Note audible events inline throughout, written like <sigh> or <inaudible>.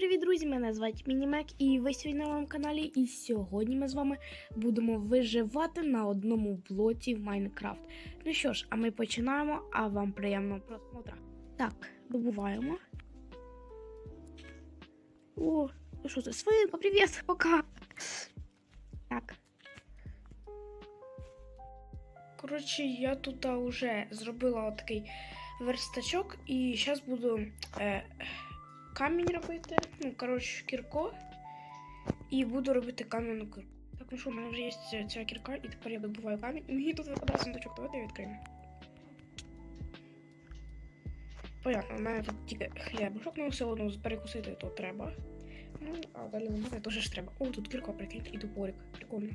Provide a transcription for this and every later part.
привіт, друзі! Мене звати Мінімек, і ви сьогодні на моєму каналі. І сьогодні ми з вами будемо виживати на одному блоці в Майнкрафт. Ну що ж, а ми починаємо, а вам приємного просмотра. Так, добуваємо. О, ну що це? Свинка, привіт, пока. Так. Коротше, я тут вже зробила такий верстачок, і зараз буду. Е, камінь робити. Ну, коротше, кірко. І буду робити кам'яну кірку. Так, ну що, в мене вже є ця, кірка, і тепер я добуваю камінь. І мені тут випадає сундучок, давайте відкриємо. Понятно, у мене тут тільки хлібушок, ну все одно перекусити то треба. Ну, а далі у мене теж треба. О, тут кірка, прикиньте, і топорик. Прикольно.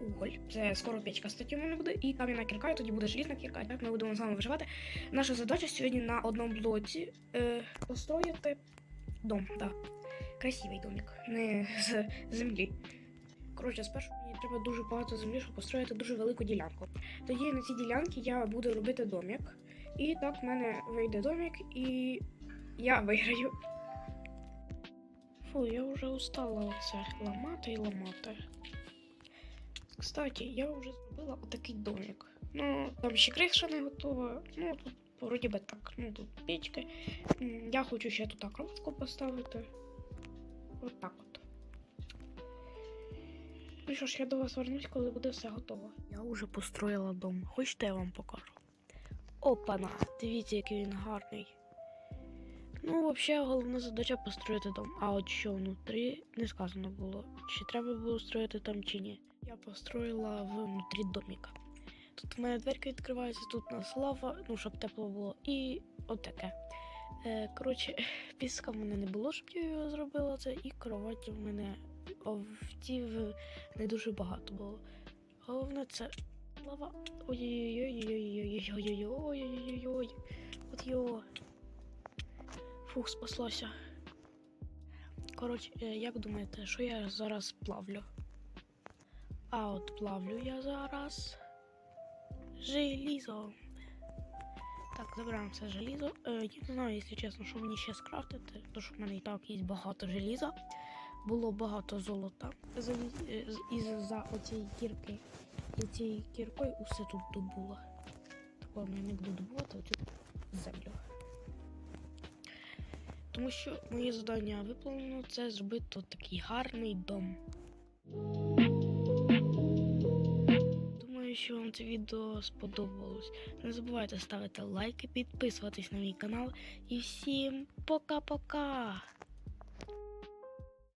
Уголь. Це скоро печка, кстати, у мене буде. І кам'яна кірка, і тоді буде желізна кірка. І так ми будемо з вами виживати. Наша задача сьогодні на одному блоці е, построїти дом. Да. Красивий домик, не з землі. Коротше, спершу мені треба дуже багато землі, щоб построїти дуже велику ділянку. Тоді на цій ділянці я буду робити домик. І так в мене вийде домик, і я виграю. Фу, я вже устала оце ламати і ламати. Кстати, я вже зробила отакий домик. Ну, там ще криша не готова. Ну, тут вроді би так. Ну, тут печки. Я хочу ще тут кроватку поставити. От так от. Ну що ж, я до вас вернусь, коли буде все готово. Я вже построїла дом. Хочете, я вам покажу? Опана! Дивіться, який він гарний. Ну, взагалі, головна задача построїти дом. А от що внутрі не сказано було. Чи треба було строїти там, чи ні. Я построїла внутрі доміка. Тут в мене дверка відкривається, тут у нас лава, ну, щоб тепло було, і отаке. Е, коротше, <laughs> піска в мене не було, щоб я його зробила це, і кроваті в мене овтів не дуже багато було. Головне це лава. Ой-ой-ой-ой-ой-ой-ой-ой-ой-ой-ой. От його. Фух, спаслося. Коротше, як думаєте, що я зараз плавлю? А от плавлю я зараз желізо. Так, забираємо все желізо. Е, я не знаю, якщо чесно, що мені ще скрафтити, тому що в мене і так є багато желіза. Було багато золота. За, е, із-за оцієї кірки. І цією кіркою усе тут добуло. Я не буду добувати оцю землю. Тому що моє завдання виповнено це зробити такий гарний дом. Думаю, що вам це відео сподобалось. Не забувайте ставити лайки, підписуватись на мій канал. І всім пока-пока!